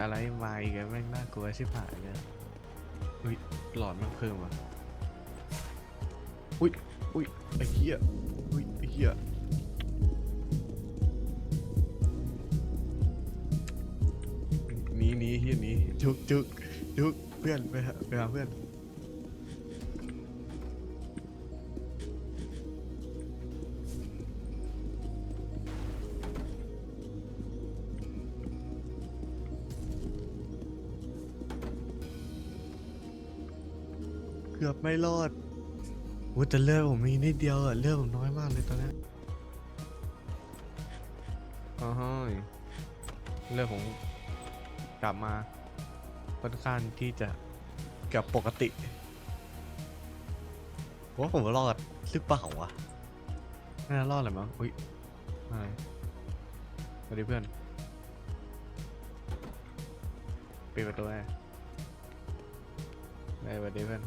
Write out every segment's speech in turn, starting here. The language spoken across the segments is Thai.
อะไรมาอีกอะแม่งน่ากลัวชิบหายเลยอุ้ยหลอดมันเพิ่มว่ะอุ้ยอุ้ยไอ้เหี้ยอุ้ยไอ้เหี้ยหนีหนีเหี้ยหนีจุกจุกจุกเพื่อนไปหาไปหาเพื่อน อบไม่รอดว่าแต่เลือดผมมีนิดเดียวอะเลือดผมน้อยมากเลยตอนนี้ยอ๋อฮยเลือดผมกลับมาค่อนข้างที่จะเกับปกติว่าผมรอดหรือเปล่าวะน่ารอดแหละมั้งอุ้ยอะไรสวัสดีเพื่อนปิดประตูให้ได้สวัสดีเพื่อน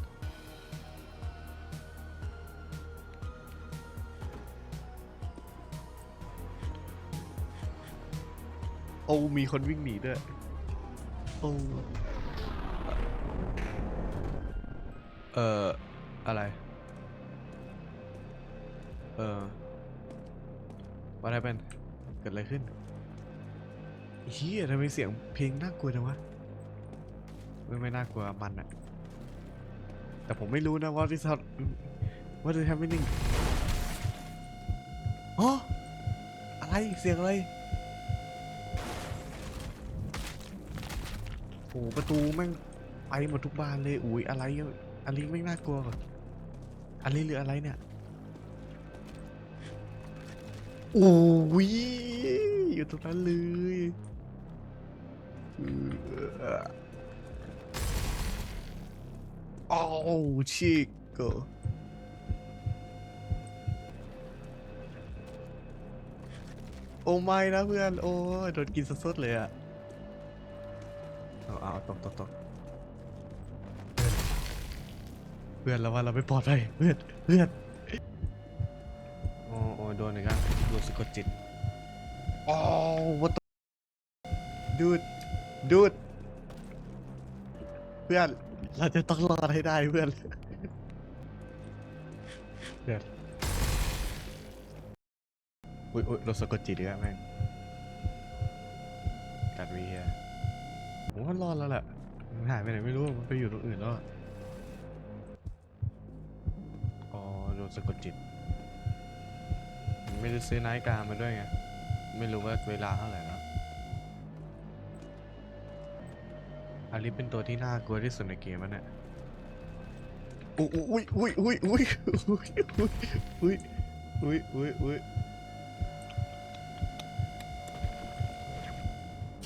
โอ้มีคนวิ่งหนีด้วยโอ้เอ่อ อะไร เออว่าอะไรเป็นเกิดอะไรขึ้นเฮียทำไมเสียงเพลงน่ากลัวจังวะไม่ไม่น่ากลัวมันอะแต่ผมไม่รู้นะว่าที่สัตว่าจะทำไม่นิ่งอ๋ออะไรเสียงอะไร โอ้ประตูแม่งไปหมดทุกบานเลยอุ้ยอะไรอะอันนี้ไม่น่ากลัวกว่าอันนี้หรืออะไรเนี่ยโอ้ยอยู่ตรงนั้นเลยโอ้ชิคโกโอ้ไม่นะเพื่อน โอ้โดนกินสดๆเลยอะ เอาตกตกตกเพื่อนเราว่าเราไม่ปลอดภัยเพื่อนเพื่อนโอ้โอ้โดนอีกแล้วโดนสะกดจิตโอ้วัตดูดดูดเพื่อนเราจะต้องรอดให้ได้เพื่อนเพื่อนอุ้ยอุ้ยโดนสะกดจิตอีกแล้วแม่งกัดวีเฮีย ผมว่ารอดแล้วแหละมันหายไปไหนไม่รู้ มันไปอยู่ตรงอื่นแล้ว อ๋อโดนสะกดจิต ไม่ได้ซื้อนาฬิกามาด้วยไง ไม่รู้ว่าเวลาเท่าไหร่แล้ว อาลิเป็นตัวที่น่ากลัวที่สุดในเกมมันเนี่ยอุ้ยอุ้ยอุ้ยอุ้ยอุ้ยอุ้ยอุ้ยอุ้ยอุ้ยอุ้ย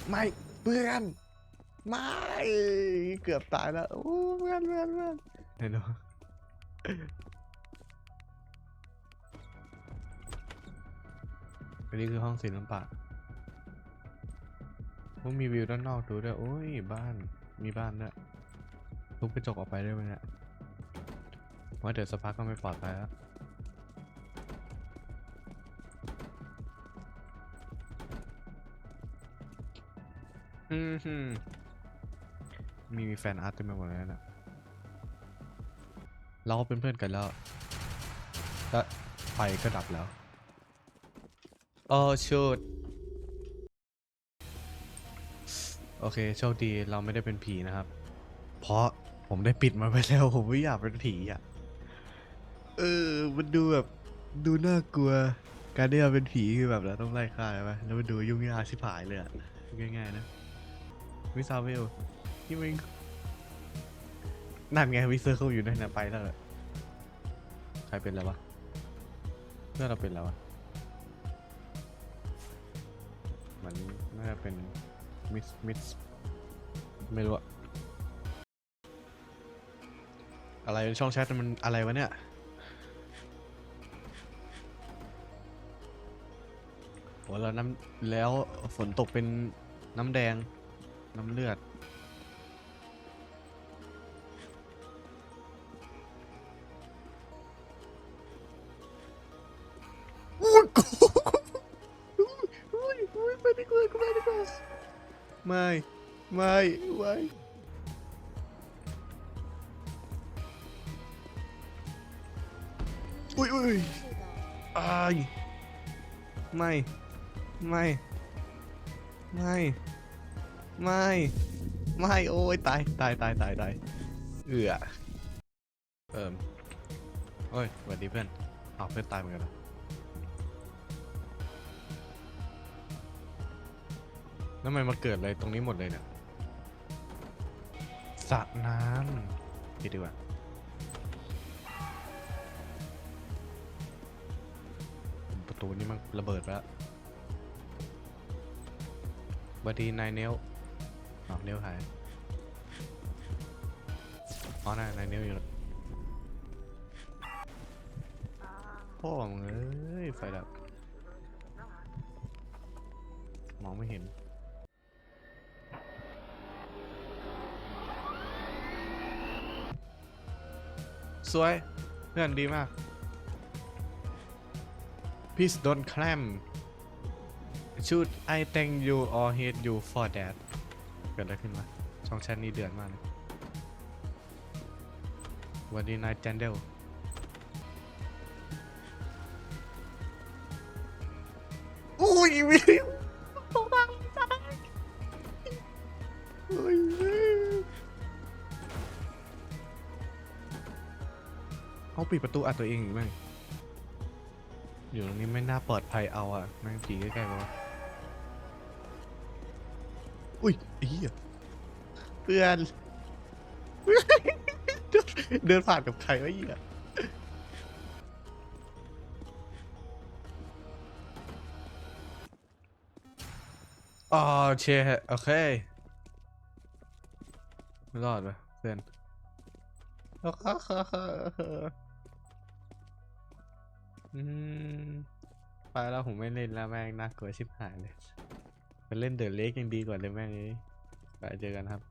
ไม่เพื่อน ไม่เกือบตายแล้วโอ้เพื่อนเพื่อนเพื่อนเห็นไหมอันนี้คือห้องศิลปะมันมีวิวด้านนอกดูด้วยโอ้ยบ้านมีบ้านด้วยทุบกระจกออกไปได้ไหมเนี่ยว่าเดี๋ยวสักพักก็ไม่ปลอดภัยแล้วอืม มีมีแฟนอาร์ตเต็มไปหมดเลยนะเราก็เป็นเพื่อนกันแล้วและไฟก็ดับแล้วโอ้ชุดโอเคโชคดีเราไม่ได้เป็นผีนะครับ เพราะผมได้ปิดมันไปแล้วผมไม่อยากเป็นผีอะ เออ มันดูแบบดูน่ากลัว การที่เราเป็นผีคือแบบเราต้องไล่ฆ่าใช่ไหมแล้วมันดูยุ่งยากชิบหายเลยอะง่ายๆนะวิซาเวล ที่มึงนั่นไงวิเซอร์เขาอยู่นั่นนะไปแล้วเหรอใครเป็นแล้ววะเพื่อนเราเป็นแล้ววะมันน่าจะเป็นมิสมิสไม่รู้อะอะไรช่องแชทมันอะไรวะเนี่ยโหแล้วน้ำแล้วฝนตกเป็นน้ำแดงน้ำเลือด ไม่ดีกว่ากูไม่ดีกว่าไม่ไม่ไม่อุ้ยอุ้ยอายไม่ไม่ไม่ไม่ไม่โอ้ยตายตายตายตายตายเอือเอิ่มโอ้ยสวัสดีเพื่อนอ้าวเพื่อนตายเหมือนกันเหรอ แล้วทำไมมาเกิดอะไรตรงนี้หมดเลยเนี่ยสระน้ำคิดดีกว่าประตูนี้มันระเบิดไปแล้วบัดดีนายเนลอ้าวเนลหายอ๋อนายนายเนลอยู่แล้วพ่อมึงเอ้ยไฟดับมองไม่เห็น สวย เพื่อนดีมาก Please don't climb Should I thank you or hate you for that เกิดอะไรขึ้นมาช่องแชทนี้เดือดมากเลยวันดีนายแจนเดลอุ้ย เอาปิดประตูอัดตัวเองอีกไหมอยู่ตรงนี้ไม่น่าปลอดภัยเอาอะแม่งผีใกล้ๆมาอุ้ยไอ้เหี้ยเพื่อน เดินผ่านกับใครวะเหี้ยอ๋อเชโอเคไม่รอดปะเพื่อน อืมไปแล้วผมไม่เล่นแล้วแม่งน่ากลัวชิบหายเลยมันเล่นเดอะเล็กยังดีกว่าเลยแม่งนี้ไปเจอกันครับ